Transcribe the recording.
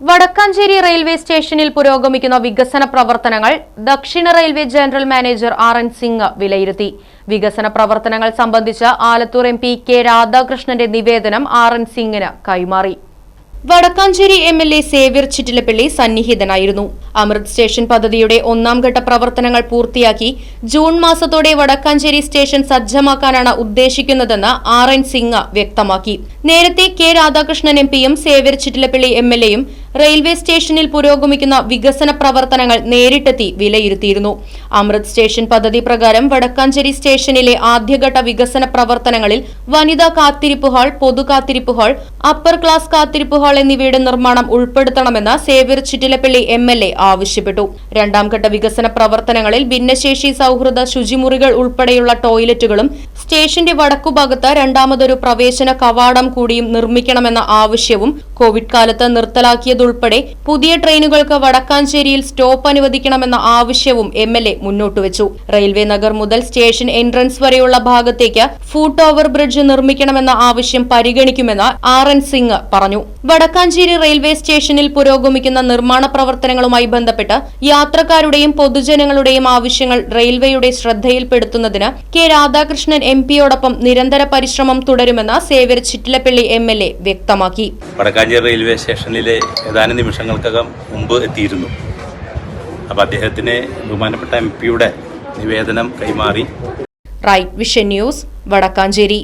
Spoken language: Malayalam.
വടക്കാഞ്ചേരി റെയിൽവേ സ്റ്റേഷനിൽ പുരോഗമിക്കുന്ന വികസന പ്രവർത്തനങ്ങൾ ദക്ഷിണ railway general manager R N Singh വിലയിരുത്തി. വികസന പ്രവർത്തനങ്ങൾ സംബന്ധിച്ച് ആലത്തൂർ എം പി കെ രാധാകൃഷ്ണന്റെ നിവേദനം ആർ എൻ സിംഗിന് കൈമാറി. Wadakkanchery M L A Xavier Chittilappilly സന്നിഹിതനായിരുന്നു. Amrit station പദ്ധതിയുടെ ഒന്നാം ഘട്ട പ്രവർത്തനങ്ങൾ പൂർത്തിയാക്കി ജൂൺ മാസത്തോടെ വടക്കാഞ്ചേരി സ്റ്റേഷൻ സജ്ജമാക്കാനാണ് ഉദ്ദേശിക്കുന്നതെന്ന് ആർ എൻ സിംഗ് വ്യക്തമാക്കി. നേരത്തെ കെ രാധാകൃഷ്ണൻ എം പിയും സേവ്യർ ചിറ്റിലപ്പള്ളി എം എൽ എയും റെയിൽവേ സ്റ്റേഷനിൽ പുരോഗമിക്കുന്ന വികസന പ്രവർത്തനങ്ങൾ നേരിട്ടെത്തി വിലയിരുത്തിയിരുന്നു. അമൃത് സ്റ്റേഷൻ പദ്ധതി പ്രകാരം വടക്കാഞ്ചേരി സ്റ്റേഷനിലെ ആദ്യഘട്ട വികസന പ്രവർത്തനങ്ങളിൽ വനിതാ കാത്തിരിപ്പ് ഹാൾ പൊതു കാത്തിരിപ്പ് ഹാൾ അപ്പർ ക്ലാസ് കാത്തിരിപ്പ് ഹാൾ എന്നിവയുടെ നിർമ്മാണം ഉൾപ്പെടുത്തണമെന്ന് Xavier Chittilappally M L A ആവശ്യപ്പെട്ടു. രണ്ടാംഘട്ട വികസന പ്രവർത്തനങ്ങളിൽ ഭിന്നശേഷി സൗഹൃദ ശുചിമുറികൾ ഉൾപ്പെടെയുള്ള ടോയ്ലറ്റുകളും സ്റ്റേഷന്റെ വടക്കുഭാഗത്ത് രണ്ടാമതൊരു പ്രവേശന കവാടം കൂടിയും നിർമ്മിക്കണമെന്ന ആവശ്യവും കോവിഡ് കാലത്ത് നിർത്തലാക്കിയതുൾപ്പെടെ പുതിയ ട്രെയിനുകൾക്ക് വടക്കാഞ്ചേരിയിൽ സ്റ്റോപ്പ് അനുവദിക്കണമെന്ന ആവശ്യവും എം എൽ എ മുന്നോട്ടുവച്ചു റെയിൽവേ നഗർ മുതൽ സ്റ്റേഷൻ എൻട്രൻസ് വരെയുള്ള ഭാഗത്തേക്ക് ഫൂട്ട് ഓവർ ബ്രിഡ്ജ് നിർമ്മിക്കണമെന്ന ആവശ്യം പരിഗണിക്കുമെന്ന് ആർ എൻ സിംഗ് പറഞ്ഞു. വടക്കാഞ്ചേരി റെയിൽവേ സ്റ്റേഷനിൽ പുരോഗമിക്കുന്ന നിർമ്മാണ പ്രവർത്തനങ്ങളുമായി ബന്ധപ്പെട്ട് യാത്രക്കാരുടെയും പൊതുജനങ്ങളുടെയും ആവശ്യങ്ങൾ റെയിൽവേയുടെ ശ്രദ്ധയിൽപ്പെടുത്തുന്നതിന് കെ രാധാകൃഷ്ണൻ എം പിയോടൊപ്പം നിരന്തര പരിശ്രമം തുടരുമെന്ന് Xavier Chittilappally M L A വ്യക്തമാക്കി. വടക്കാഞ്ചേരി റെയിൽവേ സ്റ്റേഷനിലെ ഏതാനും നിമിഷങ്ങൾക്കകം മുമ്പ് എത്തിയിരുന്നു. അപ്പോൾ അദ്ദേഹത്തിന് ബഹുമാനപ്പെട്ട എം പിയുടെ നിവേദനം കൈമാറി. Right vision news Vadakkanchery.